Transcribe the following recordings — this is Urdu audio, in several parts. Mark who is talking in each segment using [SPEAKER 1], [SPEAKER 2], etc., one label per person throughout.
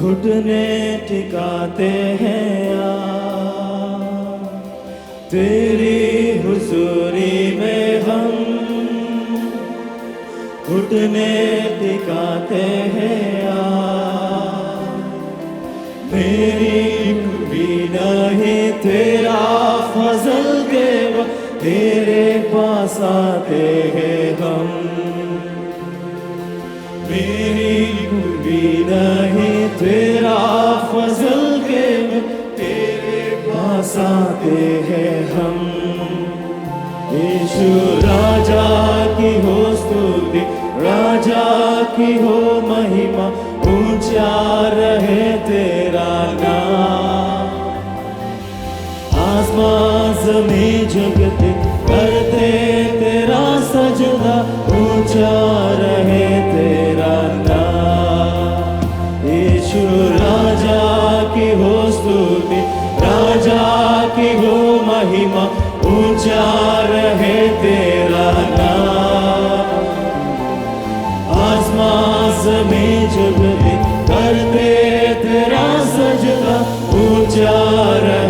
[SPEAKER 1] گھٹنے ٹکاتے ہیں تیری حضوری میں ہم گھٹنے ٹکاتے ہیں میری کبھی نہیں، تیرا فضل دیو تیرے پاس آتے ہیں ہم۔ میری کبھی نہیں ہیں ہم۔ یشو راجا کی ہو ستوتی، راجا کی ہو مہما اونچا رہے تیرا نام۔ آسمان زمین جگتے، کرتے تیرا سجدہ اونچا رہے تیرا نام۔ یشو راجا کی ہو ستوتی کی ہو مہما اونچا رہے تیرا نام۔ آسمان میں جب کرتے تیرا سجدہ اونچا رہے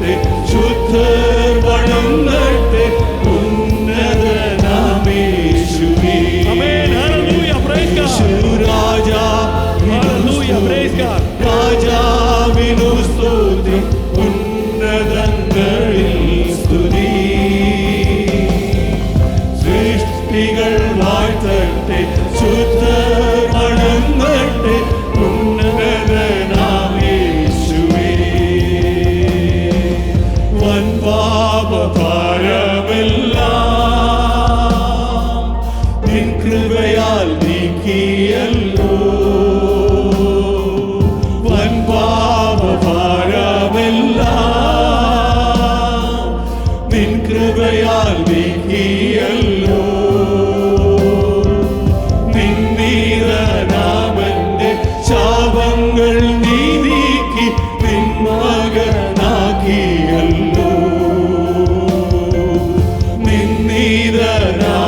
[SPEAKER 2] day. ഭാരമെല്ലാം നിൻ കൃപയാൽ നീക്കിയല്ലോ വൻപാപ ഭാരമെല്ലാം നിൻ കൃപയാൽ നീക്കിയല്ലോ the night.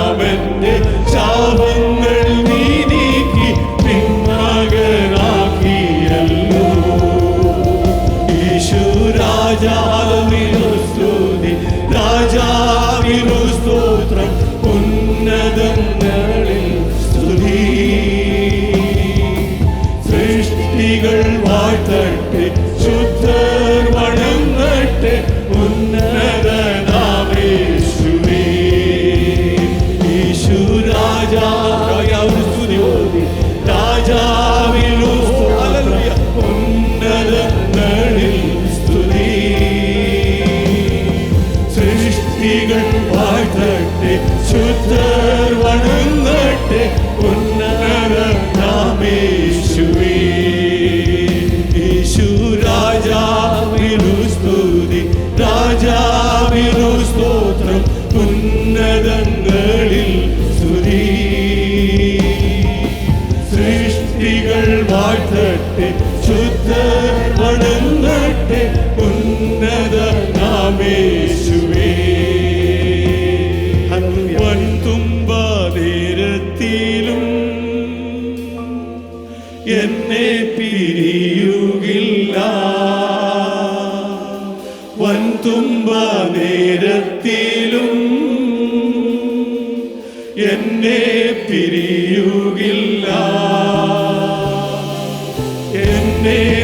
[SPEAKER 2] രാജാ രാജാ ഒരു സ്തുതി. രാജാവിലൂ വാഴ്ത്തട്ടെ ശുദ്ധ വണങ്ങട്ടെ ഉന്നത നാമേശുവേ. വൻതുമ്പാതീരത്തിലും എന്നെ പിരിയുകില്ല. വൻതുമ്പാതീരത്തിലും എന്നെ പിരിയുകില്ല. name.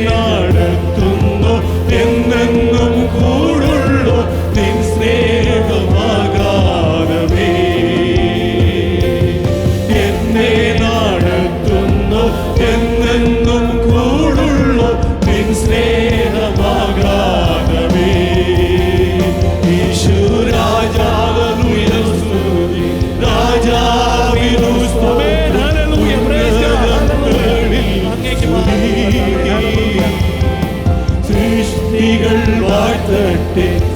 [SPEAKER 2] Pick